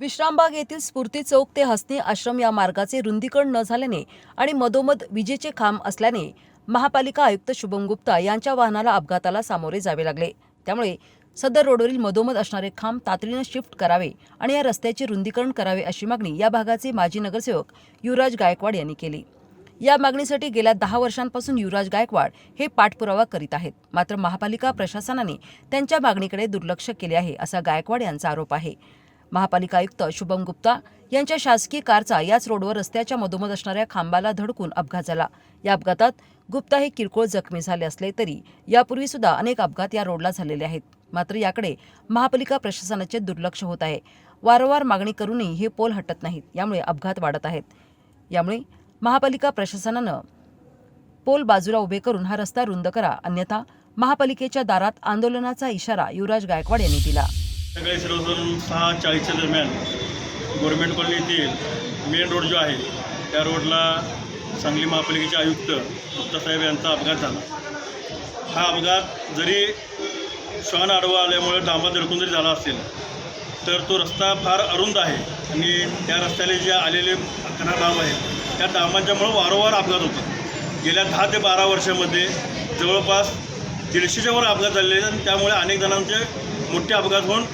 विश्रामबाग येथील स्फूर्ती चौक ते हसनी आश्रम या मार्गाचे रुंदीकरण न झाल्याने आणि मधोमध विजेचे खांब असल्याने महापालिका आयुक्त शुभम गुप्ता यांच्या वाहनाला अपघाताला सामोरे जावे लागले. त्यामुळे सदर रोडवरील मधोमध असणारे खांब तातडीनं शिफ्ट करावे आणि या रस्त्याचे रुंदीकरण करावे अशी मागणी या भागाचे माजी नगरसेवक युवराज गायकवाड यांनी केली. या मागणीसाठी गेल्या दहा वर्षांपासून युवराज गायकवाड हे पाठपुरावा करीत आहेत. मात्र महापालिका प्रशासनाने त्यांच्या मागणीकडे दुर्लक्ष केले आहे असा गायकवाड यांचा आरोप आहे. महापालिका आयुक्त शुभम गुप्ता यांच्या शासकीय कारचा याच रोडवर रस्त्याच्या मधोमध असणाऱ्या खांबाला धडकून अपघात झाला. या अपघातात गुप्ता हे किरकोळ जखमी झाले असले तरी यापूर्वी सुद्धा अनेक अपघात या रोडला झालेले आहेत. मात्र याकडे महापालिका प्रशासनाचे दुर्लक्ष होत आहे. वारंवार मागणी करूनही हे पोल हटत नाहीत. यामुळे अपघात वाढत आहेत. यामुळे महापालिका प्रशासनानं पोल बाजूला उभे करून हा रस्ता रुंद करा. अन्यथा महापालिकेच्या दारात आंदोलनाचा इशारा युवराज गायकवाड यांनी दिला. सकाळी सर्वसाधारण सहा चाळीसच्या दरम्यान गव्हर्मेंट कॉलनी येथील मेन रोड जो आहे त्या रोडला सांगली महापालिकेचे आयुक्त गुप्तासाहेब यांचा अपघात झाला. हा अपघात जरी श्वान आडवा आल्यामुळे डांबा दडकून जरी झाला असेल तर तो रस्ता फार अरुंद आहे आणि त्या रस्त्याला जे आलेले अकरा डांब आहेत त्या डांबांच्यामुळं वारंवार अपघात होतात गेल्या दहा ते बारा वर्षामध्ये जवळपास दीडशेच्या वर अपघात झालेले आहेत आणि त्यामुळे अनेक जणांचे मोठे अपघात होऊन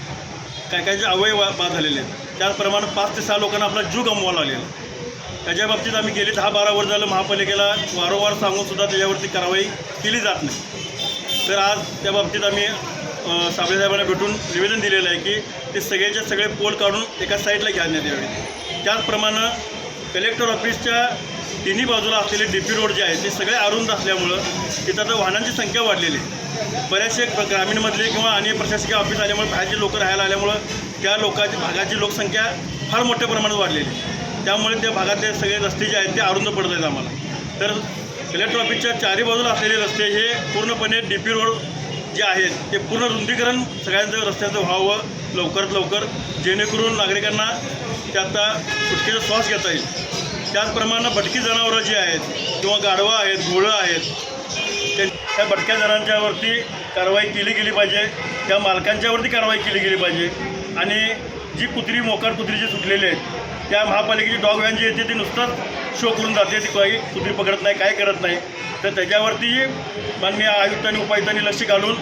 काय काय जे अवयव बाद झालेले आहेत त्याचप्रमाणे पाच ते सहा लोकांना आपला जीव गमवावा लागलेला त्याच्या बाबतीत आम्ही गेले दहा बारा वर्ष झालं महापालिकेला वारंवार सांगून सुद्धा त्याच्यावरती कारवाई केली जात नाही. तर आज त्या बाबतीत आम्ही अ, साहेबांना भेटून निवेदन दिलेलं आहे की ते सगळेचे सगळे पोल काढून एका साईडला घ्याण्यात यावे. त्याचप्रमाणे कलेक्टर ऑफिसच्या तिन्ही बाजूला असलेले डी पी रोड जे आहे ते सगळे अरुंद असल्यामुळं तिथं आता वाहनांची संख्या वाढलेली आहे. बऱ्याचशे ग्रामीणमधले किंवा आणि प्रशासकीय ऑफिस आल्यामुळे बाहेरचे लोक राहायला आल्यामुळं त्या लोकांची भागाची लोकसंख्या फार मोठ्या प्रमाणात वाढलेली. आहे त्यामुळे त्या भागातले सगळे रस्ते जे आहेत ते अरुंद पडत आहेत आम्हाला. तर कलेक्टर ऑफिसच्या चारी बाजूला असलेले रस्ते हे पूर्णपणे डी पी रोड जे आहेत ते पूर्ण रुंदीकरण सगळ्यांचं रस्त्याचं व्हावं लवकरात लवकर जेणेकरून नागरिकांना त्याचा सुटकेचा श्वास घेता येईल. त्याचप्रमाणे भटकी जनावरं जी आहेत किंवा गाढवं आहेत घोळं आहेत ते त्या भटक्या जनावरांच्यावरती कारवाई केली गेली पाहिजे त्या मालकांच्यावरती कारवाई केली गेली पाहिजे. आणि जी कुत्री मोकार कुत्री जी सुटलेली आहेत त्या महापालिकेची डॉग व्हॅन जी येते ती नुसतंच शो करून जाते ती काही कुत्री पकडत नाही काय करत नाही. तर त्याच्यावरती माननीय आयुक्तांनी उपायुक्तांनी लक्ष घालून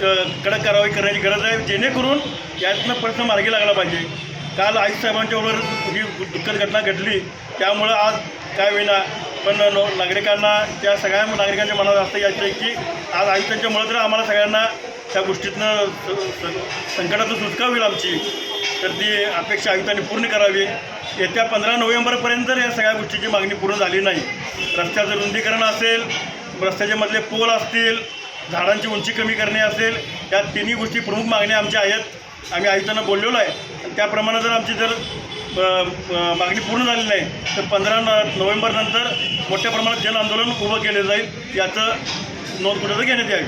क- कडक कारवाई करण्याची गरज आहे. जेणेकरून यातनं प्रश्न मार्गी लागला पाहिजे. काल आयुक्त साहेबांच्याबरोबर ही दुःखद घटना घडली. त्यामुळं आज काय होईना. पण नो नागरिकांना त्या सगळ्या नागरिकांच्या मनात असं यायचं की आज आईसाहेबांच्यामुळं तर आम्हाला सगळ्यांना त्या गोष्टीतनं संकटातून सुटका होईल आमची. तर ती अपेक्षा आयुक्तांनी पूर्ण करावी. येत्या पंधरा नोव्हेंबरपर्यंत या सगळ्या गोष्टीची मागणी पूर्ण झाली नाही. रस्त्याचं रुंदीकरण असेल रस्त्याच्या मधले पोल असतील झाडांची उंची कमी करणे असेल या तिन्ही गोष्टी प्रमुख मागण्या आमच्या आहेत. आम्ही आयुक्तांना बोललेलो आहे. आणि त्याप्रमाणे जर आमची जर मागणी पूर्ण झाली नाही तर पंधरा नोव्हेंबरनंतर मोठ्या प्रमाणात जन आंदोलन उभं केलं जाईल याचं नोंद कुठं घेण्यात यावी.